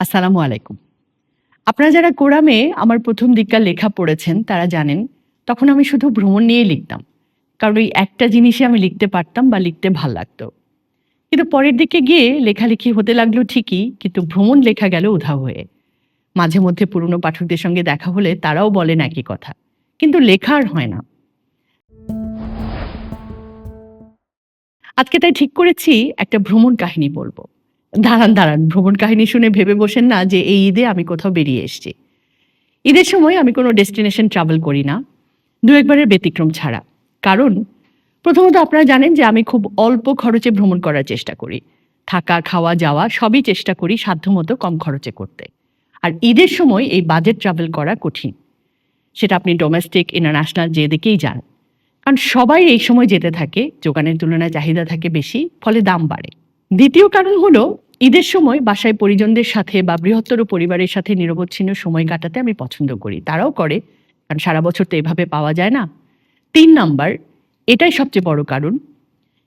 আসসালামু আলাইকুম। আপনারা যারা কোরামে আমার প্রথম দিককার লেখা পড়েছেন, তারা জানেন, তখন আমি শুধু ভ্রমণ নিয়েই লিখতাম। কারণ ওই একটা জিনিসে আমি লিখতে পারতাম বা লিখতে ভালো লাগতো। কিন্তু পরের দিকে গিয়ে লেখালেখি হতে লাগল ঠিকই, কিন্তু ভ্রমণ লেখা গেল উধাও হয়ে। মাঝে মধ্যে পুরনো পাঠকদের সঙ্গে দেখা হলে তারাও বলেন একই কথা, কিন্তু লেখা আর হয় না। আজকে তাই ঠিক করেছি, একটা ভ্রমণ কাহিনী বলব। দাঁড়ান দাঁড়ান, ভ্রমণ কাহিনী শুনে ভেবে বসেন না যে এই ঈদে আমি কোথাও বেরিয়ে এসেছি। ঈদের সময় আমি কোনো ডেস্টিনেশন ট্রাভেল করি না। দু একবারের ব্যতিক্রম ছাড়া। কারণ, প্রথমত আপনারা জানেন যে আমি খুব অল্প খরচে ভ্রমণ করার চেষ্টা করি। থাকা, খাওয়া, যাওয়া সবই চেষ্টা করি সাধ্যমতো কম খরচে করতে। আর ঈদের সময় এই বাজেট ট্রাভেল করা কঠিন। সেটা আপনি ডোমেস্টিক, ইন্টারন্যাশনাল যেদিকেই যান। কারণ সবাই এই সময় যেতে থাকে, যোগানের তুলনায় চাহিদা থাকে বেশি, ফলে দাম বাড়ে। দ্বিতীয় কারণ হলো, ঈদের সময় বাসায় পরিজনদের সাথে বা বৃহত্তর পরিবারের সাথে নিরবচ্ছিন্ন সময় কাটাতে আমি পছন্দ করি। তারাও করে, কারণ সারা বছর তো এভাবে পাওয়া যায় না। তিন নাম্বার, এটাই সবচেয়ে বড় কারণ,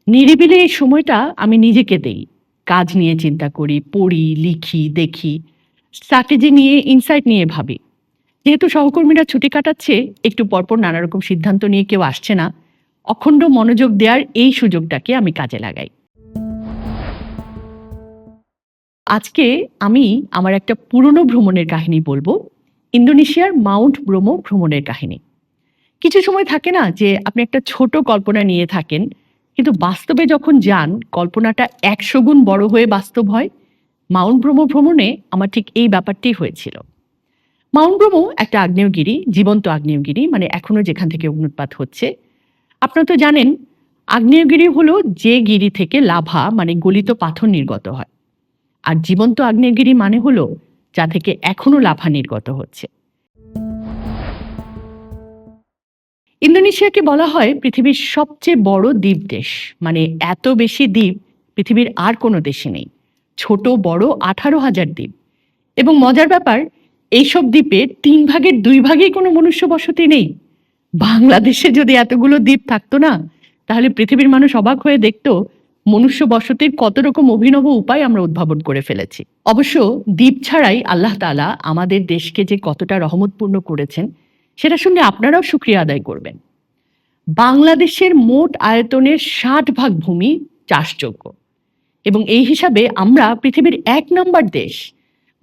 নিরিবিলি এই সময়টা আমি নিজেকে দেই। কাজ নিয়ে চিন্তা করি, পড়ি, লিখি, দেখি স্ট্র্যাটেজি নিয়ে ইনসাইট নিয়ে ভাবি। যেহেতু সহকর্মীরা ছুটি কাটাচ্ছে, একটু পরপর নানা রকম সিদ্ধান্ত নিয়ে কেউ আসছে না, অখণ্ড মনোযোগ দেওয়ার এই সুযোগটাকে আমি কাজে লাগাই। আজকে আমি আমার একটা পুরনো ভ্রমণের কাহিনী বলব, ইন্দোনেশিয়ার মাউন্ট ব্রোমো ভ্রমণের কাহিনী। কিছু সময় থাকে না যে আপনি একটা ছোট কল্পনা নিয়ে থাকেন, কিন্তু বাস্তবে যখন যান, কল্পনাটা একশো গুণ বড় হয়ে বাস্তব হয়। মাউন্ট ব্রোমো ভ্রমণে আমার ঠিক এই ব্যাপারটি হয়েছিল। মাউন্ট ব্রোমো একটা আগ্নেয়গিরি, জীবন্ত আগ্নেয়গিরি মানে এখনও যেখান থেকে অগ্নুৎপাত হচ্ছে। আপনারা তো জানেন, আগ্নেয়গিরি হলো যে গিরি থেকে লাভা মানে গলিত পাথর নির্গত হয়। আর জীবন্ত আগ্নেয়গিরি মানে হলো যা থেকে এখনও লাভা নির্গত হচ্ছে। ইন্দোনেশিয়াকে বলা হয় পৃথিবীর সবচেয়ে বড় দ্বীপ দেশ। মানে এত বেশি দ্বীপ পৃথিবীর আর কোনো দেশে নেই। ছোট, বড় আঠারো হাজার দ্বীপ। এবং মজার ব্যাপার, এইসব দ্বীপের তিন ভাগের দুই ভাগেই কোনো মনুষ্য বসতি নেই। বাংলাদেশে যদি এতগুলো দ্বীপ থাকতো না, তাহলে পৃথিবীর মানুষ অবাক হয়ে দেখতো মনুষ্য বসতির কত রকম অভিনব উপায় আমরা উদ্ভাবন করে ফেলেছি। অবশ্য দ্বীপ ছাড়াই আল্লাহ তাআলা আমাদের দেশকে যে কতটা রহমতপূর্ণ করেছেন, সেটা শুনে আপনারাও সুক্রিয়া আদায় করবেন। বাংলাদেশের মোট আয়তনের ষাট ভাগ ভূমি চাষযোগ্য। এবং এই হিসাবে আমরা পৃথিবীর এক নম্বর দেশ।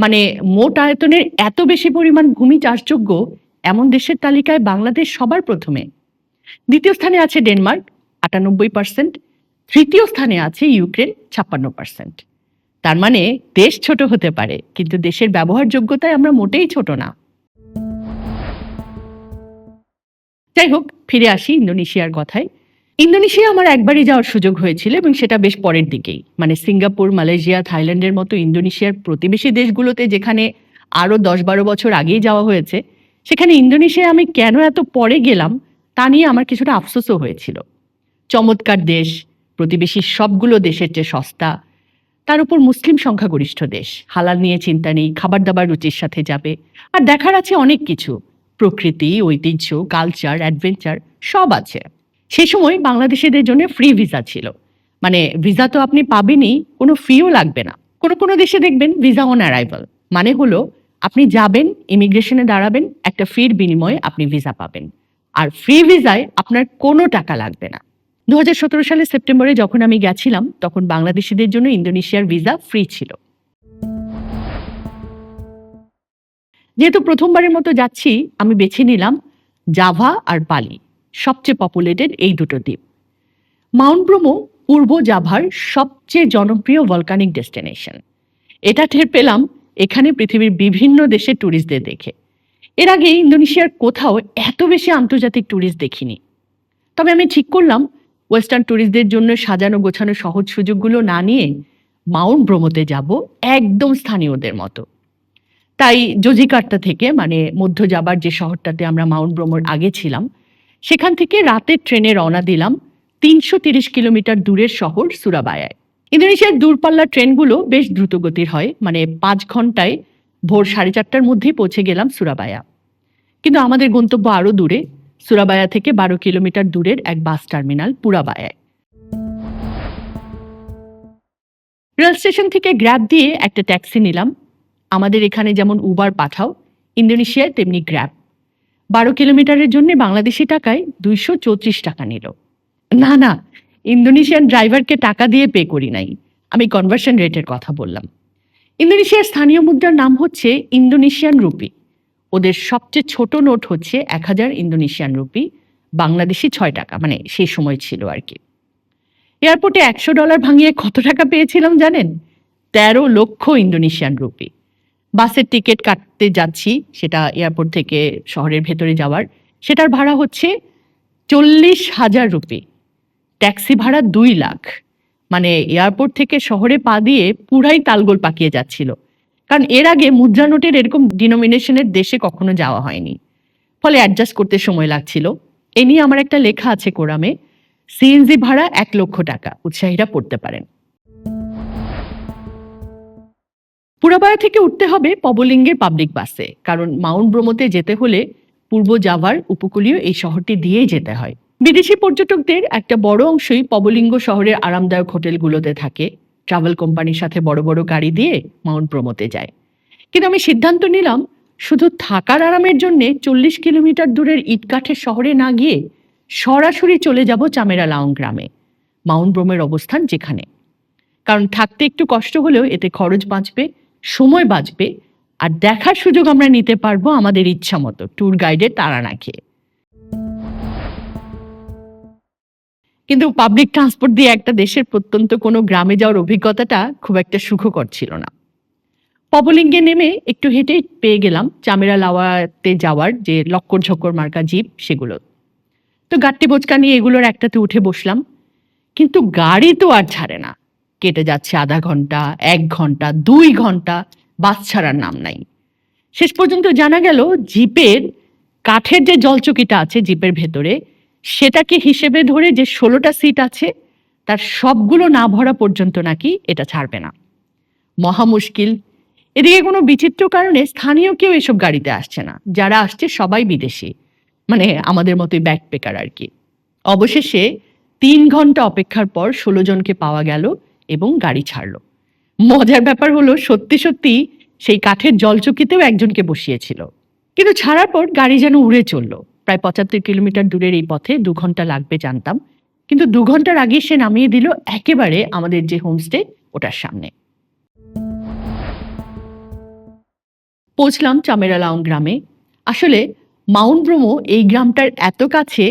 মানে মোট আয়তনের এত বেশি পরিমাণ ভূমি চাষযোগ্য এমন দেশের তালিকায় বাংলাদেশ সবার প্রথমে। দ্বিতীয় স্থানে আছে ডেনমার্ক, আটানব্বই পার্সেন্ট। তৃতীয় স্থানে আছে ইউক্রেন, ছাপ্পান্ন পার্সেন্ট তার মানে দেশ ছোট হতে পারে, কিন্তু দেশের ব্যবহারযোগ্যতায় আমরা মোটেই ছোট না। যাই হোক, ফিরে আসি ইন্দোনেশিয়ার কথায়। ইন্দোনেশিয়া আমার একবারই যাওয়ার সুযোগ হয়েছিল এবং সেটা বেশ পরের দিকেই। মানে সিঙ্গাপুর, মালয়েশিয়া, থাইল্যান্ডের মতো ইন্দোনেশিয়ার প্রতিবেশী দেশগুলোতে যেখানে আরও দশ বারো বছর আগেই যাওয়া হয়েছে, সেখানে ইন্দোনেশিয়া আমি কেন এত পরে গেলাম তা নিয়ে আমার কিছুটা আফসোসও হয়েছিল। চমৎকার দেশ প্রতিবেশী সবগুলো দেশের চেয়ে সস্তা, তার উপর মুসলিম সংখ্যাগরিষ্ঠ দেশ। হালাল নিয়ে চিন্তা নেই খাবার দাবার রুচির সাথে যাবে। আর দেখার আছে অনেক কিছু, প্রকৃতি, ঐতিহ্য কালচার অ্যাডভেঞ্চার সব আছে। সে সময় বাংলাদেশিদের জন্য ফ্রি ভিসা ছিল। মানে ভিসা তো আপনি পাবেনই, কোনো ফিও লাগবে না। কোনো কোনো দেশে দেখবেন ভিসা অন অ্যারাইভাল মানে হলো, আপনি যাবেন ইমিগ্রেশনে দাঁড়াবেন, একটা ফির বিনিময়ে আপনি ভিসা পাবেন। আর ফ্রি ভিসায় আপনার কোনো টাকা লাগবে না। দু সালের সেপ্টেম্বরে যখন আমি গেছিলাম, তখন বাংলাদেশিদের জন্য ইন্দোনেশিয়ার ভিসা ফ্রি ছিল। যেহেতু প্রথমবারের মতো যাচ্ছি, আমি বেছে নিলাম জাভা আর বালি সবচেয়ে পপুলেটেড এই দুটো দ্বীপ। মাউন্ট ব্রোমো পূর্ব জাভার সবচেয়ে জনপ্রিয় ভলকানিক ডেস্টিনেশন এটা টের পেলাম এখানে পৃথিবীর বিভিন্ন দেশের ট্যুরিস্টদের দেখে। এর আগে ইন্দোনেশিয়ার কোথাও এত বেশি আন্তর্জাতিক ট্যুরিস্ট দেখিনি। তবে আমি ঠিক করলাম ওয়েস্টার্ন ট্যুরিস্টদের জন্য সাজানো গোছানো সহজ সুযোগগুলো না নিয়ে মাউন্ট ব্রোমোতে যাব একদম স্থানীয়দের মতো। তাই জজিকার্তা থেকে মানে মধ্য যাবার যে শহরটাতে আমরা মাউন্ট ব্রোমোর আগে ছিলাম, সেখান থেকে রাতের ট্রেনে রওনা দিলাম তিনশো তিরিশ কিলোমিটার দূরের শহর সুরাবায়ায় ইন্দোনেশিয়ার দূরপাল্লার ট্রেনগুলো বেশ দ্রুতগতির হয় মানে পাঁচ ঘন্টায় ভোর সাড়ে চারটার মধ্যেই পৌঁছে গেলাম সুরাবায়া কিন্তু আমাদের গন্তব্য আরও দূরে সুরাবায়া থেকে বারো কিলোমিটার দূরের এক বাস টার্মিনাল পুরাবায়ায়। রেল স্টেশন থেকে গ্র্যাব দিয়ে একটা ট্যাক্সি নিলাম। আমাদের এখানে যেমন উবার পাঠাও, ইন্দোনেশিয়ায় তেমনি গ্র্যাব। বারো কিলোমিটারের জন্য বাংলাদেশি টাকায় দুইশো চৌত্রিশ টাকা নিল। না না, ইন্দোনেশিয়ান ড্রাইভারকে টাকা দিয়ে পে করি নাই, আমি কনভার্সন রেটের কথা বললাম। ইন্দোনেশিয়ার স্থানীয় মুদ্রার নাম হচ্ছে ইন্দোনেশিয়ান রুপি। ওদের সবচেয়ে ছোট নোট হচ্ছে এক হাজার ইন্দোনেশিয়ান রুপি, বাংলাদেশি ছয় টাকা মানে সেই সময় ছিল আর কি। এয়ারপোর্টে একশো ডলার ভাঙিয়ে কত টাকা পেয়েছিলাম জানেন? তেরো লক্ষ ইন্দোনেশিয়ান রুপি। বাসের টিকিট কাটতে যাচ্ছি, সেটা এয়ারপোর্ট থেকে শহরের ভেতরে যাওয়ার। সেটার ভাড়া হচ্ছে চল্লিশ হাজার রুপি। ট্যাক্সি ভাড়া দুই লাখ। মানে এয়ারপোর্ট থেকে শহরে পা দিয়ে পুরাই তালগোল পাকিয়ে যাচ্ছিল। কারণ এর আগে মুদ্রা নোটের এরকম ডিনোমিনেশনের দেশে কখনো যাওয়া হয়নি। ফলে অ্যাডজাস্ট করতে সময় লাগছিল। এ নিয়ে আমার একটা লেখা আছে কোরামে সিএনজি ভাড়া এক লক্ষ টাকা, উৎসাহীরা পড়তে পারেন। পুরাবায়া থেকে উঠতে হবে পবলিঙ্গের পাবলিক বাসে কারণ মাউন্ট ব্রোমোতে যেতে হলে পূর্ব জাভার উপকূলীয় এই শহরটি দিয়েই যেতে হয়। বিদেশি পর্যটকদের একটা বড় অংশই পবলিঙ্গ শহরের আরামদায়ক হোটেলগুলোতে থাকে। ট্রাভেল কোম্পানির সাথে বড় বড় গাড়ি দিয়ে মাউন্ট ব্রোমোতে যায়। কিন্তু আমি সিদ্ধান্ত নিলাম, শুধু থাকার আরামের জন্য চল্লিশ কিলোমিটার দূরের ইটকাঠের শহরে না গিয়ে সরাসরি চলে যাব চামেরা লাউং গ্রামে, মাউন্ট ব্রোমের অবস্থান যেখানে। কারণ থাকতে একটু কষ্ট হলেও এতে খরচ বাঁচবে, সময় বাঁচবে, আর দেখার সুযোগ আমরা নিতে পারব আমাদের ইচ্ছা মতো ট্যুর গাইডের তাড়া না খেয়ে। কিন্তু পাবলিক ট্রান্সপোর্ট দিয়ে একটা দেশের প্রত্যন্ত কোনো গ্রামে যাওয়ার অভিজ্ঞতাটা খুব একটা সুখকর ছিল না। পবলিঙ্গে নেমে একটু হেঁটে পেয়ে গেলাম চামেরা লাওয়াতে যাওয়ার যে লক্কর ঝক্কর মার্কা জিপ সেগুলো। তো গাট্টি বোচকা নিয়ে এগুলোর একটাতে উঠে বসলাম। কিন্তু গাড়ি তো আর ছাড়ে না। কেটে যাচ্ছে আধা ঘণ্টা, এক ঘণ্টা, দুই ঘণ্টা, বাস ছাড়ার নাম নাই। শেষ পর্যন্ত জানা গেল জিপের কাঠের যে জলচকিটা আছে জিপের ভেতরে সেটাকে হিসেবে ধরে যে ষোলোটা সিট আছে, তার সবগুলো না ভরা পর্যন্ত নাকি এটা ছাড়বে না। মহা মুশকিল। এদিকে কোনো বিচিত্র কারণে স্থানীয় কেউ এসব গাড়িতে আসছে না। যারা আসছে সবাই বিদেশি। মানে আমাদের মতোই ব্যাকপেকার আর কি। অবশেষে তিন ঘণ্টা অপেক্ষার পর ষোলো জনকে পাওয়া গেল এবং গাড়ি ছাড়লো। মজার ব্যাপার হলো, সত্যি সত্যি সেই কাঠের জলচকিতেও একজনকে বসিয়েছিল। কিন্তু ছাড়ার পর গাড়ি যেন উড়ে চলল। প্রায় পঁচাত্তর কিলোমিটার দূরের এই পথে দু ঘণ্টা লাগবে জানতাম। কিন্তু দু ঘণ্টার আগে সে নামিয়ে দিল একেবারে আমাদের যে হোমস্টে ওটার সামনে। পৌঁছলাম চামেরালাউং গ্রামে। আসলে মাউন্ট ব্রোমো এই গ্রামটার এত কাছে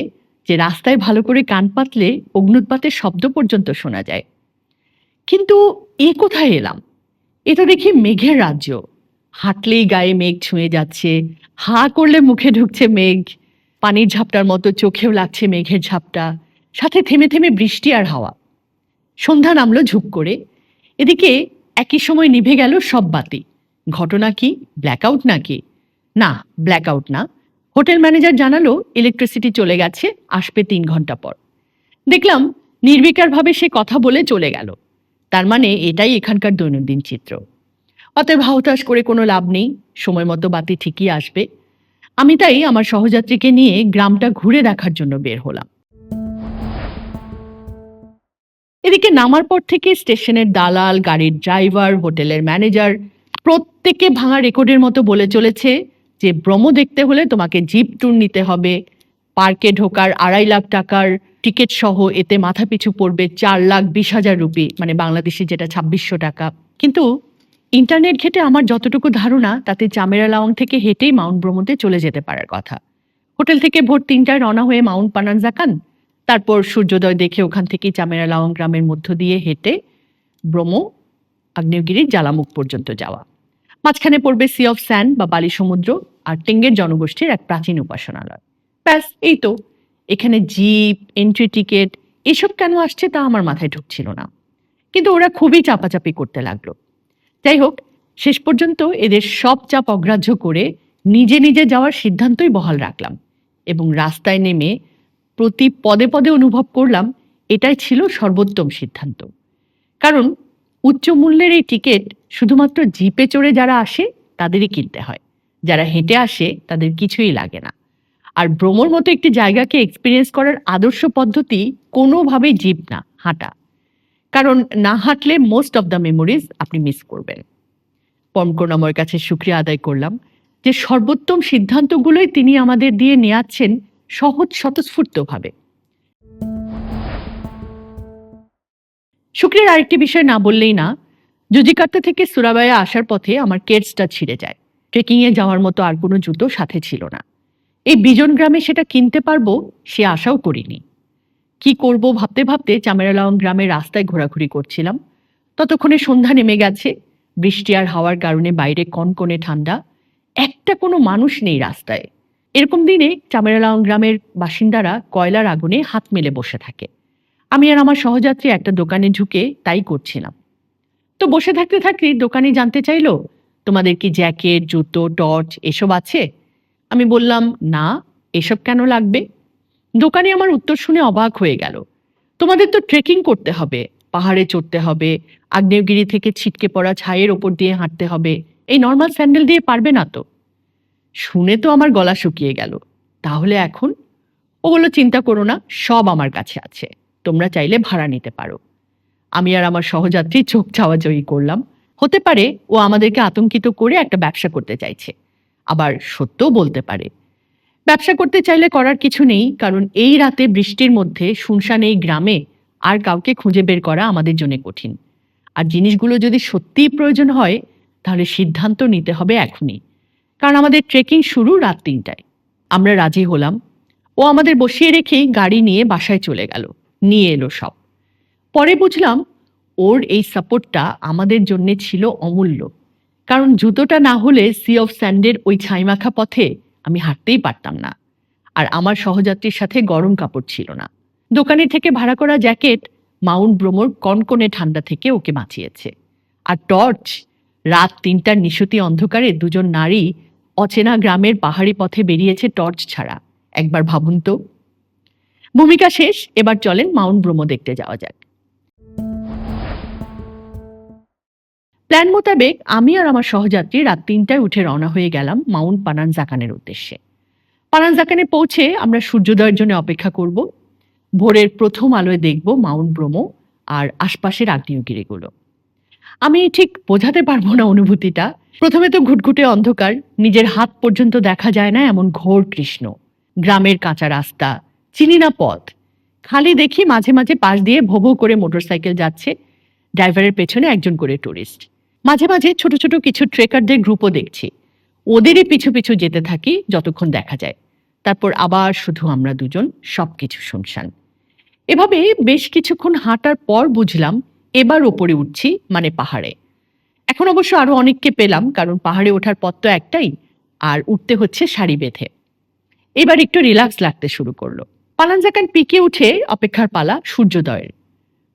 যে রাস্তায় ভালো করে কান পাতলে অগ্নুৎপাতের শব্দ পর্যন্ত শোনা যায়। কিন্তু এ কোথায় এলাম? এ তো দেখি মেঘের রাজ্য। হাঁটলেই গায়ে মেঘ ছুঁয়ে যাচ্ছে, হা করলে মুখে ঢুকছে মেঘ। পানির ঝাপটার মতো চোখেও লাগছে মেঘের ঝাপটা। সাথে থেমে থেমে বৃষ্টি আর হাওয়া। সন্ধ্যা নামলো ঝুপ করে। এদিকে একই সময় নিভে গেল সব বাতি। ঘটনা কি? ব্ল্যাকআউট নাকি? না ব্ল্যাকআউট না। হোটেল ম্যানেজার জানালো ইলেকট্রিসিটি চলে গেছে, আসবে তিন ঘণ্টা পর। দেখলাম নির্বিকারভাবে সে কথা বলে চলে গেল। তার মানে এটাই এখানকার দৈনন্দিন চিত্র। অতএব হাউতাস করে কোনো লাভ নেই। সময় মতো বাতি ঠিকই আসবে। আমি তাই আমার সহযাত্রীকে নিয়ে গ্রামটা ঘুরে দেখার জন্য বের হলাম। এদিকে নামার পর থেকে স্টেশনের দালাল, গাড়ির ড্রাইভার, হোটেলের ম্যানেজার প্রত্যেকে ভাঙা রেকর্ডের মতো বলে চলেছে যে, ব্রহ্ম দেখতে হলে তোমাকে জিপ ট্যুর নিতে হবে। পার্কে ঢোকার আড়াই লাখ টাকার টিকিট সহ এতে মাথা পিছু পড়বে চার লাখ বিশ হাজার রুপি মানে বাংলাদেশে যেটা ছাব্বিশশো টাকা। কিন্তু ইন্টারনেট ঘেটে আমার যতটুকু ধারণা, তাতে চামেরা লাওয়াং থেকে হেঁটেই মাউন্ট ব্রহ্মতে চলে যেতে পারার কথা। হোটেল থেকে ভোর তিনটায় রওনা হয়ে মাউন্ট পানানজাকান, তারপর সূর্যোদয় দেখে ওখান থেকে চামেরা লাওয়াং গ্রামের মধ্য দিয়ে হেঁটে ব্রহ্ম আগ্নেয়গিরির জ্বালামুখ পর্যন্ত যাওয়া। মাঝখানে পড়বে সি অফ স্যান্ড বা বালি সমুদ্র আর টেঙ্গের জনগোষ্ঠীর এক প্রাচীন উপাসনালয়। ব্যাস, এই তো। এখানে জিপ এন্ট্রি টিকিট এসব কেন আসছে তা আমার মাথায় ঢুকছিল না। কিন্তু ওরা খুবই চাপাচাপি করতে লাগল। যাই হোক, শেষ পর্যন্ত এদের সব চাপ অগ্রাহ্য করে নিজে নিজে যাওয়ার সিদ্ধান্তই বহাল রাখলাম এবং রাস্তায় নেমে প্রতি পদে পদে অনুভব করলাম এটাই ছিল সর্বোত্তম সিদ্ধান্ত। কারণ উচ্চ মূল্যের এই টিকিট শুধুমাত্র জিপে চড়ে যারা আসে তাদেরই কিনতে হয়। যারা হেঁটে আসে তাদের কিছুই লাগে না। আর ভ্রমর মতো একটি জায়গাকে এক্সপিরিয়েন্স করার আদর্শ পদ্ধতি কোনোভাবেই জিপ না, হাঁটা। কারণ না হাঁটলে মোস্ট অফ দ্য মেমোরিজ আপনি মিস করবেন। পরম করুণাময়ের কাছে শুক্রিয়া আদায় করলাম যে সর্বোত্তম সিদ্ধান্তগুলোই তিনি আমাদের দিয়ে নেয়াচ্ছেন সহজ স্বতঃস্ফূর্তভাবে। শুক্রের আরেকটি বিষয় না বললেই না জুজিকার্তা থেকে সুরাবায়া আসার পথে আমার কেটসটা ছিঁড়ে যায়। ট্রেকিংয়ে যাওয়ার মতো আর কোনো জুতো সাথে ছিল না। এই বিজন গ্রামে সেটা কিনতে পারব সে আশাও করিনি। কি করব ভাবতে ভাবতে চামেরালং গ্রামের রাস্তায় ঘোরাঘুরি করছিলাম। ততক্ষণে সন্ধ্যা নেমে গেছে। বৃষ্টি আর হাওয়ার কারণে বাইরে কনকনে ঠান্ডা। একটা কোনো মানুষ নেই রাস্তায়। এরকম দিনে চামেরালং গ্রামের বাসিন্দারা কয়লার আগুনে হাত মেলে বসে থাকে। আমি আর আমার সহযাত্রী একটা দোকানে ঢুকে তাই করছিলাম। তো বসে থাকতে থাকতে দোকানে জানতে চাইলো, তোমাদের কি জ্যাকেট, জুতো, টর্চ এসব আছে? আমি বললাম, না, এসব কেন লাগবে? দোকানে আমার উত্তর শুনে অবাক হয়ে গেল। তোমাদের তো ট্রেকিং করতে হবে, পাহাড়ে চড়তে হবে, আগ্নেয়গিরি থেকে ছিটকে পড়া ছাইয়ের ওপর দিয়ে হাঁটতে হবে, এই নর্মাল স্যান্ডেল দিয়ে পারবে না তো? শুনে তো আমার গলা শুকিয়ে গেল। তাহলে এখন? ওগুলো চিন্তা করো না, সব আমার কাছে আছে, তোমরা চাইলে ভাড়া নিতে পারো। আমি আর আমার সহযাত্রী চোখ চাওয়াচই করলাম। হতে পারে ও আমাদেরকে আতঙ্কিত করে একটা ব্যবসা করতে চাইছে। আবার সত্যও বলতে পারে ব্যবসা করতে চাইলে করার কিছু নেই, কারণ এই রাতে বৃষ্টির মধ্যে শুনশান এই গ্রামে আর কাউকে খুঁজে বের করা আমাদের জন্য কঠিন। আর জিনিসগুলো যদি সত্যিই প্রয়োজন হয়, তাহলে সিদ্ধান্ত নিতে হবে এখনই। কারণ আমাদের ট্রেকিং শুরু রাত তিনটায়। আমরা রাজি হলাম। ও আমাদের বসিয়ে রেখেই গাড়ি নিয়ে বাসায় চলে গেল। নিয়ে এলো সব। পরে বুঝলাম, ওর এই সাপোর্টটা আমাদের জন্য ছিল অমূল্য। কারণ জুতোটা না হলে সি অফ স্যান্ডের ওই ছাইমাখা পথে আমি হাঁটতেই পারতাম না। আর আমার সহযাত্রীর সাথে গরম কাপড় ছিল না। দোকানের থেকে ভাড়া করা জ্যাকেট মাউন্ট ব্রোমোর কনকনে ঠান্ডা থেকে ওকে বাঁচিয়েছে। আর টর্চ, রাত তিনটার নিশুতি অন্ধকারে দুজন নারী অচেনা গ্রামের পাহাড়ি পথে বেরিয়েছে টর্চ ছাড়া। একবার ভাবুন তো। ভূমিকা শেষ, এবার চলেন মাউন্ট ব্রোমো দেখতে যাওয়া যাক। প্ল্যান মোতাবেক আমি আর আমার সহযাত্রী রাত তিনটায় উঠে রওনা হয়ে গেলাম মাউন্ট পানান পানানজাকানের উদ্দেশ্যে। পানান পানানজাকানে পৌঁছে আমরা সূর্যোদয়ের জন্য অপেক্ষা করব। ভোরের প্রথম আলোয় দেখব মাউন্ট ব্রোমো আর আশপাশের আগ্নেয়গিরিগুলো। আমি ঠিক বোঝাতে পারব না অনুভূতিটা। প্রথমে তো ঘুটঘুটে অন্ধকার, নিজের হাত পর্যন্ত দেখা যায় না এমন ঘোর কৃষ্ণ। গ্রামের কাঁচা রাস্তা, চিনি না পথ। খালি দেখি মাঝে মাঝে পাশ দিয়ে ভো ভো করে মোটরসাইকেল যাচ্ছে। ড্রাইভারের পেছনে একজন করে টুরিস্ট। মাঝে মাঝে ছোট ছোট কিছু ট্রেকারদের গ্রুপও দেখছি। ওদেরই পিছু পিছু যেতে থাকি যতক্ষণ দেখা যায়। তারপর আবার শুধু আমরা দুজন, সবকিছু শুনশান। এভাবে বেশ কিছুক্ষণ হাঁটার পর বুঝলাম, এবার ওপরে উঠছি মানে পাহাড়ে। এখন অবশ্য আরও অনেককে পেলাম, কারণ পাহাড়ে ওঠার পথ তো একটাই, আর উঠতে হচ্ছে শাড়ি বেঁধে। এবার একটু রিল্যাক্স লাগতে শুরু করল। পালানজাকান পিকে উঠে অপেক্ষার পালা সূর্যোদয়ের।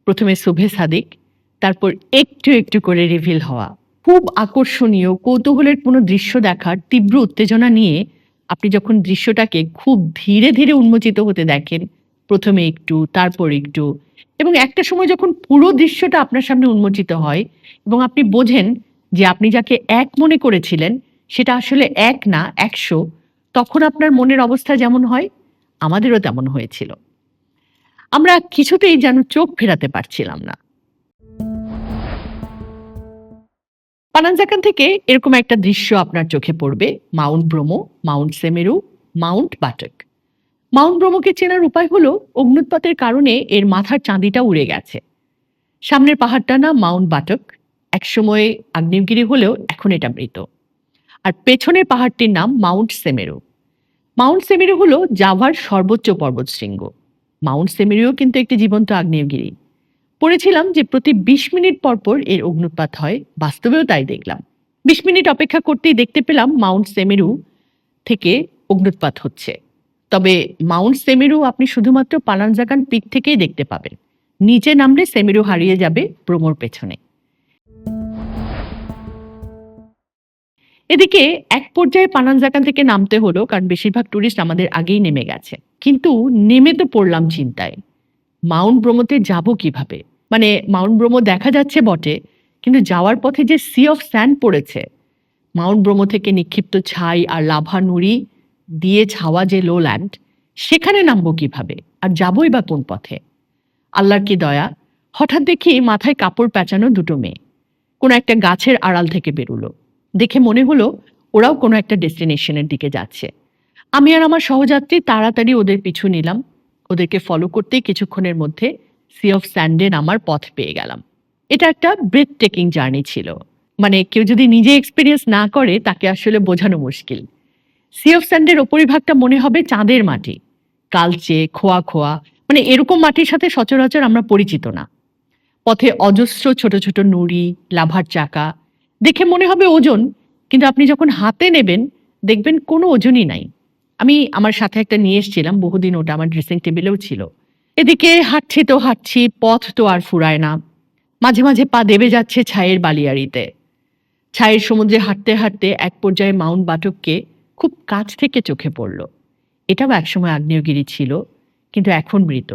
প্রথমে শুভে সাদিক তারপর একটু একটু করে রিভিল হওয়া। খুব আকর্ষণীয়, কৌতূহলের কোনো দৃশ্য দেখার তীব্র উত্তেজনা নিয়ে আপনি যখন দৃশ্যটাকে খুব ধীরে ধীরে উন্মোচিত হতে দেখেন, প্রথমে একটু, তারপর একটু, এবং একটা সময় যখন পুরো দৃশ্যটা আপনার সামনে উন্মোচিত হয় এবং আপনি বোঝেন যে আপনি যাকে এক মনে করেছিলেন, সেটা আসলে এক না, একশো, তখন আপনার মনের অবস্থা যেমন হয়, আমাদেরও তেমন হয়েছিল। আমরা কিছুতেই যেন চোখ ফেরাতে পারছিলাম না। পানানজাকান থেকে এরকম একটা দৃশ্য আপনার চোখে পড়বে। Mount Bromo, mount Semeru, mount Batok. Mount ব্রোমোকে চেনার উপায় হলো অগ্নুৎপাতের কারণে এর মাথার চাঁদিটা উড়ে গেছে। সামনের পাহাড়টা না মাউন্ট বাটক। একসময়ে আগ্নেয়গিরি হলেও এখন এটা মৃত। আর পেছনের পাহাড়টির নাম মাউন্ট সেমেরু। মাউন্ট সেমেরু হলো জাভার সর্বোচ্চ পর্বতশৃঙ্গ। মাউন্ট সেমেরুও কিন্তু একটি জীবন্ত আগ্নেয়গিরি। পড়েছিলাম যে প্রতি বিশ মিনিট পর পর এর অগ্নুৎপাত হয়। বাস্তবেও তাই দেখলাম। বিশ মিনিট অপেক্ষা করতেই দেখতে পেলাম মাউন্ট সেমেরু থেকে অগ্নুৎপাত হচ্ছে। তবে মাউন্ট সেমেরু আপনি শুধুমাত্র পালানজাকান পিক থেকেই দেখতে পাবেন। নিচে নামলে সেমেরু হারিয়ে যাবে প্রমোর পেছনে। এদিকে এক পর্যায়ে পানানজাকান থেকে নামতে হলো, কারণ বেশিরভাগ টুরিস্ট আমাদের আগেই নেমে গেছে। কিন্তু নেমে তো পড়লাম চিন্তায়। মাউন্ট ব্রোমোতে যাব কীভাবে? মানে মাউন্ট ব্রোমো দেখা যাচ্ছে বটে, কিন্তু যাওয়ার পথে যে সি অফ স্যান্ড পড়েছে মাউন্ট ব্রোমো থেকে নিক্ষিপ্ত ছাই আর লাভা নুড়ি দিয়ে ছাওয়া যে লো ল্যান্ড সেখানে নামবো কীভাবে? আর যাবই বা কোন পথে? আল্লাহর কি দয়া? হঠাৎ দেখি মাথায় কাপড় প্যাঁচানো দুটো মেয়ে। কোনো একটা গাছের আড়াল থেকে বেরুলো। দেখে মনে হলো ওরাও কোনো একটা ডেস্টিনেশনের দিকে যাচ্ছে। আমি আর আমার সহযাত্রী তাড়াতাড়ি ওদের পিছু নিলাম। ওদেরকে ফলো করতেই কিছুক্ষণের মধ্যে সি অফ স্যান্ডে নামার পথ পেয়ে গেলাম। এটা একটা ব্রেথ টেকিং জার্নি ছিল। মানে কেউ যদি নিজে এক্সপিরিয়েন্স না করে, তাকে আসলে বোঝানো মুশকিল। সি অফ স্যান্ডের ওপরিভাগটা মনে হবে চাঁদের মাটি। কালচে খোয়া খোয়া মানে এরকম মাটির সাথে সচরাচর আমরা পরিচিত না। পথে অজস্র ছোট ছোট নুড়ি, লাভার চাকা, দেখে মনে হবে ওজন, কিন্তু আপনি যখন হাতে নেবেন, দেখবেন কোনো ওজনই নাই। আমি আমার সাথে একটা নিয়ে এসেছিলাম, বহুদিন ওটা আমার ড্রেসিং টেবিলেও ছিল। এদিকে হাঁটছি তো হাঁটছি, পথ তো আর ফুরায় না। মাঝে মাঝে পা দেবে যাচ্ছে ছায়ের বালিয়াড়িতে। ছায়ের সমুদ্রে হাঁটতে হাঁটতে এক পর্যায়ে মাউন্ট বাটককে খুব কাছ থেকে চোখে পড়ল। এটাও একসময় আগ্নেয়গিরি ছিল, কিন্তু এখন মৃত।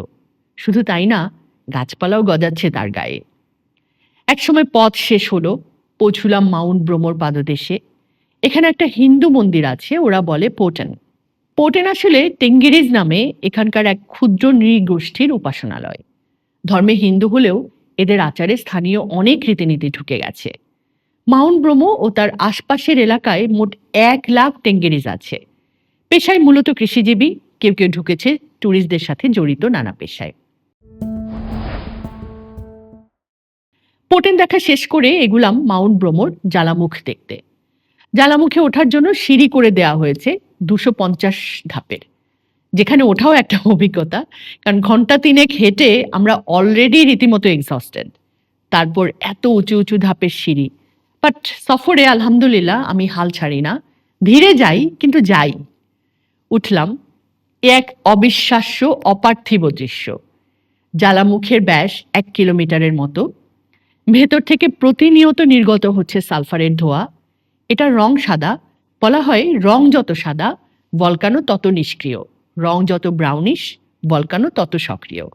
শুধু তাই না, গাছপালাও গজাচ্ছে তার গায়ে। একসময় পথ শেষ হলো পৌঁছুলাম মাউন্ট ব্রোমোর পাদদেশে। এখানে একটা হিন্দু মন্দির আছে, ওরা বলে পোটেন পোটেন আসলে টেঙ্গেরিজ নামে এখানকার এক ক্ষুদ্র নৃগোষ্ঠীর উপাসনালয়। ধর্মে হিন্দু হলেও এদের আচারে স্থানীয় অনেক রীতিনীতি ঢুকে গেছে। মাউন্ট ব্রোমো ও তার আশপাশের এলাকায় মোট এক লাখ টেঙ্গেরিজ আছে। পেশায় মূলত কৃষিজীবী, কেউ কেউ ঢুকেছে ট্যুরিস্টদের সাথে জড়িত নানা পেশায়। পোটেন দেখা শেষ করে এগুলাম মাউন্ট ব্রোমোর জ্বালামুখ দেখতে। জ্বালামুখে ওঠার জন্য সিঁড়ি করে দেওয়া হয়েছে দুশো পঞ্চাশ ধাপের, যেখানে ওঠাও একটা অভিজ্ঞতা। কারণ ঘণ্টা তিনেক হেঁটে আমরা অলরেডি রীতিমতো এক্সস্টেড তারপর এত উঁচু উঁচু ধাপের সিঁড়ি। বাট সফরে আলহামদুলিল্লাহ আমি হাল ছাড়ি না। ধীরে যাই, কিন্তু যাই। উঠলাম এক অবিশ্বাস্য, অপার্থিব দৃশ্য। জ্বালামুখের ব্যাস এক কিলোমিটারের মতো। ভেতর থেকে প্রতিনিয়ত নির্গত হচ্ছে সালফারের ধোয়া। এটা রং সাদা বলা হয় রং যত সাদা ভলকানো তত নিষ্ক্রিয়। রং যত ব্রাউনিশ ভলকানো তত সক্রিয়।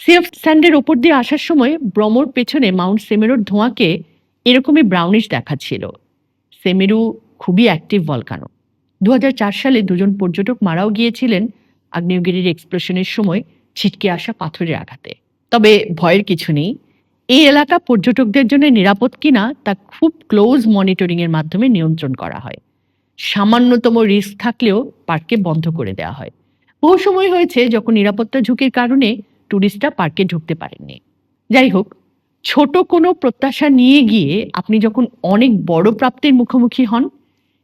সিএফ স্যান্ডের ওপর দিয়ে আসার সময় ব্রমোর পেছনে মাউন্ট সেমেরোর ধোঁয়াকে এরকমই ব্রাউনিশ দেখাচ্ছিল। সেমেরু খুবই অ্যাক্টিভ ভলকানো দু সালে দুজন পর্যটক মারাও গিয়েছিলেন আগ্নেয়গিরির এক্সপ্লোশনের সময় ছিটকে আসা পাথরের আঘাতে। তবে ভয়ের কিছু নেই। এই এলাকা পর্যটকদের জন্য নিরাপদ কিনা তা খুব ক্লোজ মনিটরিং এর মাধ্যমে নিয়ন্ত্রণ করা হয়। সামান্যতম রিস্ক থাকলেও পার্ককে বন্ধ করে দেওয়া হয়। বহু সময় হয়েছে যখন নিরাপত্তা ঝুঁকির কারণে ট্যুরিস্টরা পার্কে ঢুকতে পারেননি। যাই হোক, ছোট কোনো প্রত্যাশা নিয়ে গিয়ে আপনি যখন অনেক বড় প্রাপ্তির মুখোমুখি হন,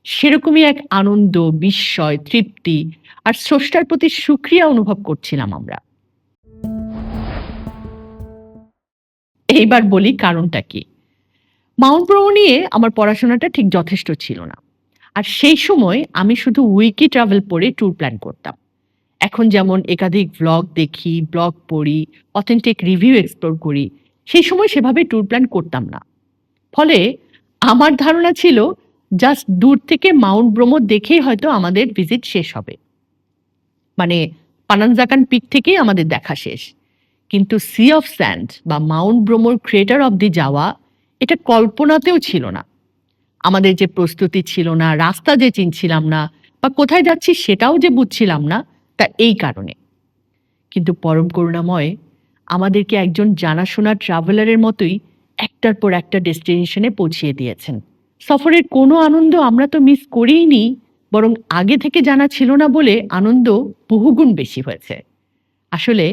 সেরকমই এক আনন্দ, বিস্ময়, তৃপ্তি আর স্রষ্টার প্রতি সুক্রিয়া অনুভব করছিলাম আমরা। এইবার বলি কারণটা কি? মাউন্ট ব্রো নিয়ে আমার পড়াশোনাটা ঠিক যথেষ্ট ছিল না। আর সেই সময় আমি শুধু উইকি ট্রাভেল পড়ে ট্যুর প্ল্যান করতাম। এখন যেমন একাধিক ব্লগ দেখি, ব্লগ পড়ি, অথেন্টিক রিভিউ এক্সপ্লোর করি, সেই সময় সেভাবে ট্যুর প্ল্যান করতাম না। ফলে আমার ধারণা ছিল, জাস্ট দূর থেকে মাউন্ট ব্রোমো দেখেই হয়তো আমাদের ভিজিট শেষ হবে। মানে পানানজাকান পিক থেকেই আমাদের দেখা শেষ। কিন্তু সি অফ স্যান্ড বা মাউন্ট ব্রোমোর ক্রিয়েটার অব দি যাওয়া, এটা কল্পনাতেও ছিল না। আমাদের যে প্রস্তুতি ছিল না, রাস্তা যে চিনছিলাম না, বা কোথায় যাচ্ছি সেটাও যে বুঝছিলাম না, তা এই কারণে। কিন্তু পরম করুণাময়, আমাদেরকে একজন জানাশোনা ট্রাভেলারের মতোই একটার পর একটা ডেস্টিনেশনে পৌঁছিয়ে দিয়েছেন। সফরের কোনো আনন্দ আমরা তো মিস করিইনি, বরং আগে থেকে জানা ছিল না বলে আনন্দ বহুগুণ বেশি হয়েছে। আসলে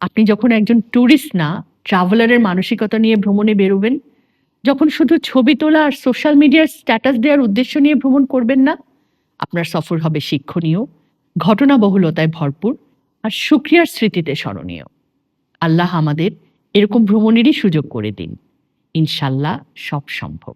আপনি যখন একজন ট্যুরিস্ট না, ট্রাভেলারের মানসিকতা নিয়ে ভ্রমণে বেরোবেন যখন শুধু ছবি তোলা আর সোশ্যাল মিডিয়ার স্ট্যাটাস দেওয়ার উদ্দেশ্য নিয়ে ভ্রমণ করবেন না, আপনার সফর হবে শিক্ষণীয়, ঘটনাবহুলতায় ভরপুর আর সুক্রিয়ার স্মৃতিতে স্মরণীয়। আল্লাহ আমাদের এরকম ভ্রমণেরই সুযোগ করে দিন। ইনশাল্লাহ সব সম্ভব।